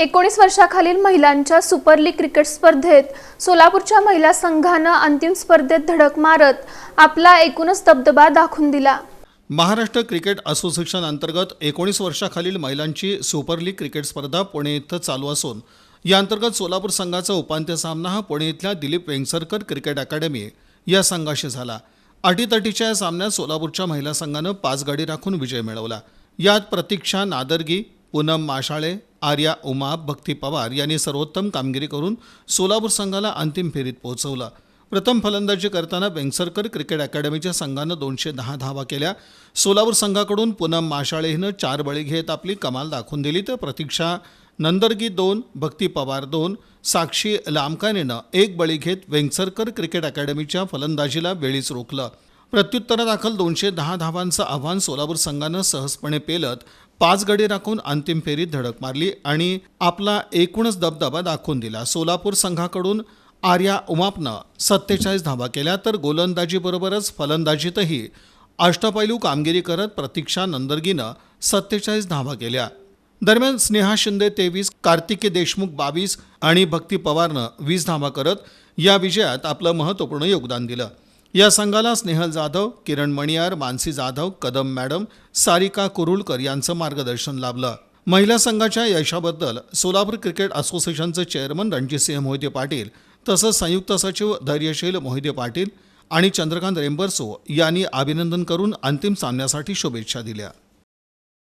एकोणीस वर्षाखालील महिलांच्या सुपर लीग क्रिकेट स्पर्धेत सोलापूरच्या महिला संघानं अंतिम स्पर्धेत धडक मारत आपला एकूणच दबदबा दाखवून दिला. महाराष्ट्र क्रिकेट असोसिएशन अंतर्गत एकोणीस वर्षाखालील महिलांची सुपर लीग क्रिकेट स्पर्धा पुणे इथं चालू असून या अंतर्गत सोलापूर संघाचा उपांत्य सामना हा पुणे इथल्या दिलीप वेंगसरकर क्रिकेट अकॅडमी या संघाशी झाला. अटीतटीच्या या सामन्यात सोलापूरच्या महिला संघानं पाच गाडी राखून विजय मिळवला. यात प्रतीक्षा नादरगी पूनम माशाळे आर्या उमा भक्ती पवार यांनी सर्वोत्तम कामगिरी करून सोलापूर संघाला अंतिम फेरीत पोहोचवलं. प्रथम फलंदाजी करताना वेंगसरकर क्रिकेट अकॅडमीच्या संघानं दोनशे दहा धावा केल्या. सोलापूर संघाकडून पूनम माशाळे हिनं चार बळी घेत आपली कमाल दाखवून दिली. तर प्रतीक्षा नंदरगी दोन भक्ती पवार दोन साक्षी लामकानेनं एक बळी घेत वेंगसरकर क्रिकेट अकॅडमीच्या फलंदाजीला वेळीच रोखलं. प्रत्युत्तरादाखल दोनशे दहा धावांचं आव्हान सोलापूर संघानं सहजपणे पेलत पाच गडी राखून अंतिम फेरीत धडक मारली आणि आपला एकूणच दबदबा दाखवून दिला. सोलापूर संघाकडून आर्या उमापनं सत्तेचाळीस धावा केल्या तर गोलंदाजीबरोबरच फलंदाजीतही अष्टपैलू कामगिरी करत प्रतीक्षा नंदर्गीनं सत्तेचाळीस धावा केल्या. दरम्यान स्नेहा शिंदे तेवीस कार्तिकी देशमुख बावीस आणि भक्ती पवारनं वीस धावा करत या विजयात आपलं महत्त्वपूर्ण योगदान दिलं. या संघाला स्नेहल जाधव किरण मणियार मानसी जाधव कदम मॅडम सारिका कुरुलकर यांचं मार्गदर्शन लाभलं. महिला संघाच्या यशाबद्दल सोलापूर क्रिकेट असोसिएशनचे चेअरमन रणजितसिंह मोहिते पाटील तसंच संयुक्त सचिव धैर्यशील मोहिते पाटील आणि चंद्रकांत रेंबरसो यांनी अभिनंदन करून अंतिम सामन्यासाठी शुभेच्छा दिल्या.